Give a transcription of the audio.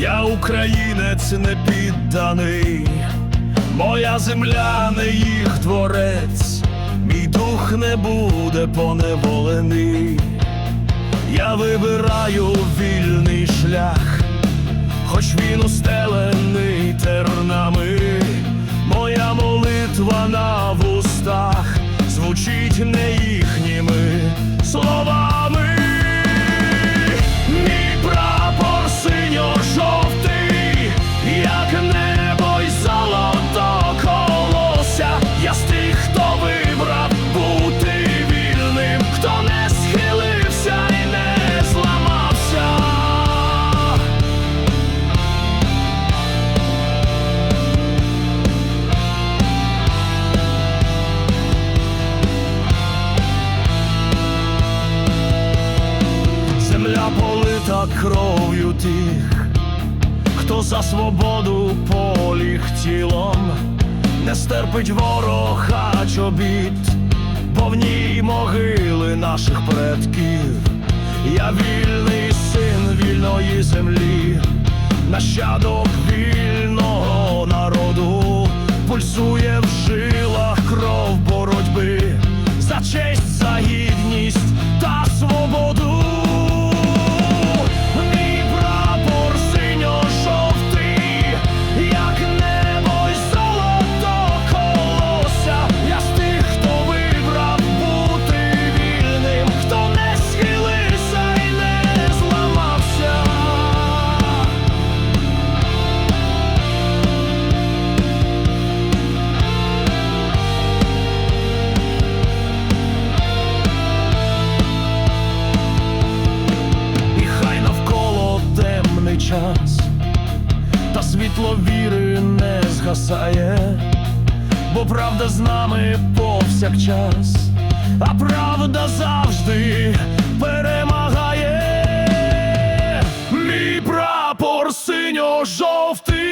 я українець не підданий, моя земля не їх творець, мій дух не буде поневолений. Я вибираю вільний шлях, хоч він устелений тернами, кров'ю тих, хто за свободу поліг тілом, не стерпить ворога чобіт, бо в ній могили наших предків. Я вільний син вільної землі, нащадок вільного народу, пульсує в жилах час, та світло віри не згасає, бо правда з нами повсякчас, а правда завжди перемагає, мій прапор синьо жовтий.